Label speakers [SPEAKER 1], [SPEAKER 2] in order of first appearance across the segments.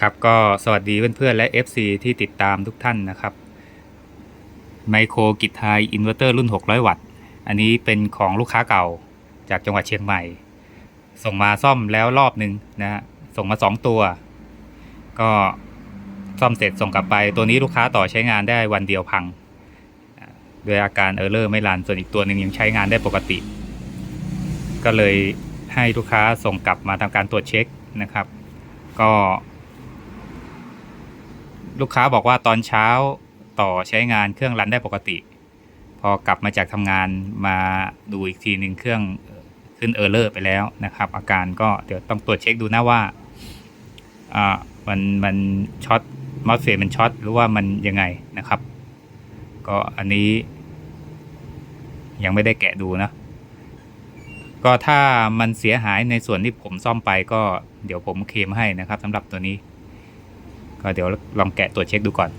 [SPEAKER 1] ครับก็สวัสดีเพื่อนๆและ FC ที่ติดตามทุกท่านนะครับไมโครกิจไทยอินเวอร์เตอร์รุ่น 600 วัตต์ อันนี้เป็นของลูกค้าเก่าจากจังหวัดเชียงใหม่ ส่งมาซ่อมแล้วรอบหนึ่งนะฮะส่งมา 2 ตัว ก็ซ่อมเสร็จส่งกลับไป ตัวนี้ลูกค้าต่อใช้งานได้วันเดียวพังด้วยอาการเออร์เลอร์ไม่รันส่วนอีกตัวหนึ่งยังใช้งานได้ปกติ ก็เลยให้ลูกค้าส่งกลับมาทำการตรวจเช็คนะครับ ก็ ลูกค้าบอกว่าตอนเช้าต่อใช้งานเครื่องรันได้ปกติ พอกลับมาจากทำงานมาดูอีกทีหนึ่งเครื่องขึ้นเออร์เลอร์ไปแล้วนะครับ อาการก็เดี๋ยวต้องตรวจเช็คดูนะว่าอ่ามันมันช็อตมอสเฟมันช็อตหรือว่ามันยังไงนะครับ ก็อันนี้ยังไม่ได้แกะดูนะ ก็ถ้ามันเสียหายในส่วนที่ผมซ่อมไปก็เดี๋ยวผมเคลมให้นะครับสำหรับตัวนี้ ก็เดี๋ยวลองแกะตรวจเช็คดูก่อน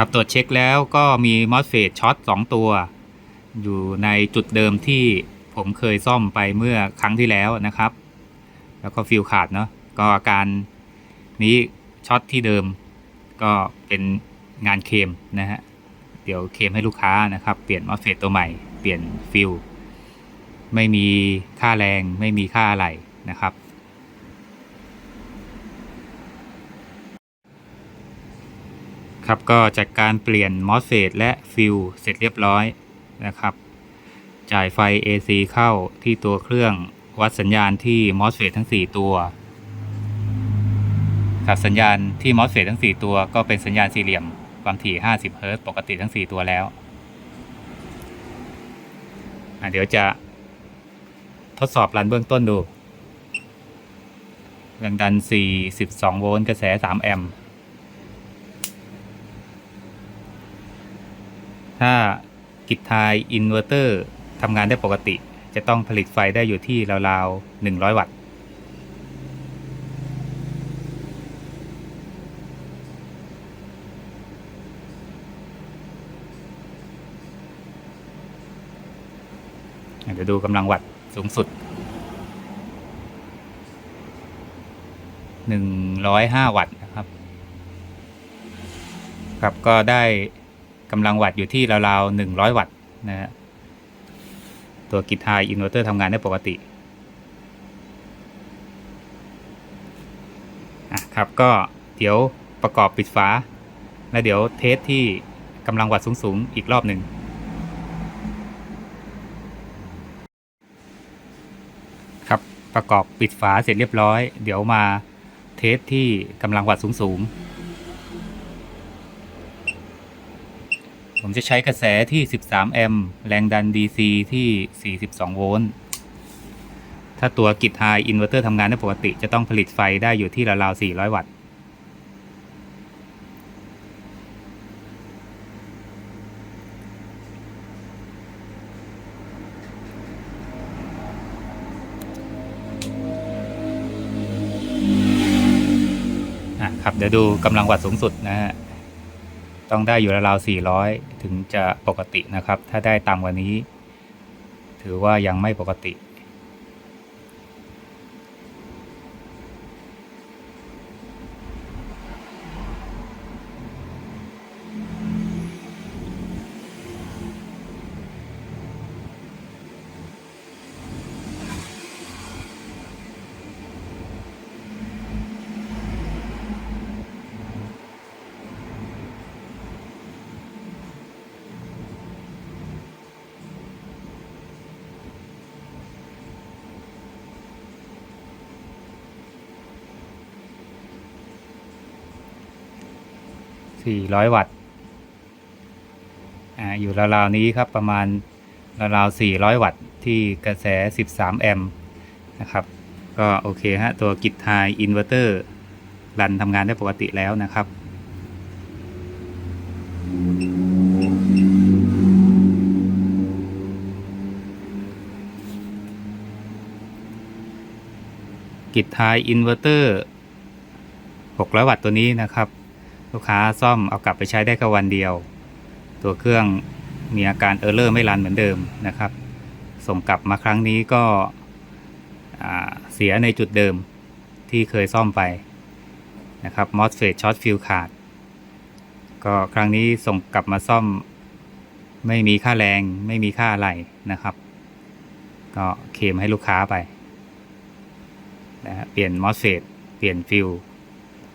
[SPEAKER 1] ครับตรวจเช็คแล้วก็มีมอสเฟตช็อต2 ตัว อยู่ในจุดเดิมที่ผมเคยซ่อมไปเมื่อครั้งที่แล้วนะครับ แล้วก็ฟิลขาดเนาะก็อาการนี้ ช็อตที่เดิมก็เป็นงานเคมนะฮะ เดี๋ยวเคมให้ลูกค้านะครับ เปลี่ยนมอสเฟตตัวใหม่ เปลี่ยนฟิลไม่มีค่าแรง ไม่มีค่าอะไรนะครับ ครับก็จากการเปลี่ยนมอสเฟตและฟิลเสร็จเรียบร้อยนะครับ จ่ายไฟ AC เข้าที่ตัวเครื่องวัดสัญญาณที่มอสเฟตทั้ง 4 ตัว ครับสัญญาณที่มอสเฟตทั้ง 4 ตัวก็เป็นสัญญาณสี่เหลี่ยมความถี่ 50 เฮิรตซ์ปกติทั้ง 4 ตัวแล้วอะเดี๋ยวจะทดสอบรันเบื้องต้นดูแรงดัน 42 โวลต์กระแส 3 แอมป์ถ้ากิจทายอินเวอร์เตอร์ทำงานได้ปกติ จะต้องผลิตไฟได้อยู่ที่ราวๆ 100 วัตต์ เดี๋ยวดูกำลังวัตต์สูงสุด 105 วัตต์นะครับ ครับก็ได้กำลังวัตต์อยู่ที่ราวๆ100 วัตต์นะฮะตัวกิจไฮอินเวอร์เตอร์ทำงานได้ปกติอะครับก็เดี๋ยวประกอบปิดฝา แล้วเดี๋ยวเทสที่กำลังวัตต์สูง ๆ อีกรอบหนึ่ง ครับ ประกอบปิดฝาเสร็จเรียบร้อย เดี๋ยวมาเทสที่กำลังวัดสูงๆ ผมจะใช้กระแสที่ 13 แอมป์แรงดัน DC ที่ 42 โวลต์ ถ้าตัวกิจไฮอินเวอร์เตอร์ทำงานได้ปกติจะต้องผลิตไฟได้อยู่ที่ราวๆ400 วัตต์ เดี๋ยวดูกำลังวัดสูงสุดนะฮะต้องได้อยู่ราวๆ400 ถึงจะปกตินะครับ ถ้าได้ต่ำกว่านี้ ถือว่ายังไม่ปกติ 400 วัตต์อ่าอยู่ราวๆนี้ครับประมาณราวๆ400 วัตต์ที่กระแส 13 แอมป์นะครับ ก็โอเคฮะ ตัวกิจไฮอินเวอร์เตอร์รันทำงานได้ปกติแล้วนะครับกิจไฮอินเวอร์เตอร์600 วัตต์ตัวนี้นะครับ ลูกค้าซ่อมเอากลับไปใช้ได้แค่วันเดียว ตัวเครื่องมีอาการเออร์เลอร์ไม่รันเหมือนเดิมนะครับ ส่งกลับมาครั้งนี้ก็เสียในจุดเดิมที่เคยซ่อมไปนะครับ MOSFET ช็อตฟิลขาด ก็ครั้งนี้ส่งกลับมาซ่อมไม่มีค่าแรงไม่มีค่าอะไรนะครับ ก็เคมให้ลูกค้าไปนะเปลี่ยน MOSFET เปลี่ยนฟิล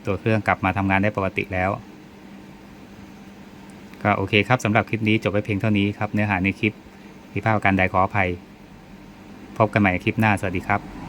[SPEAKER 1] ตัวเครื่องกลับมาทำงานได้ปกติแล้ว ก็โอเคครับสำหรับคลิปนี้จบไปเพียงเท่านี้ครับ เนื้อหาในคลิปผิดพลาดการใดขออภัย พบกันใหม่คลิปหน้าสวัสดีครับ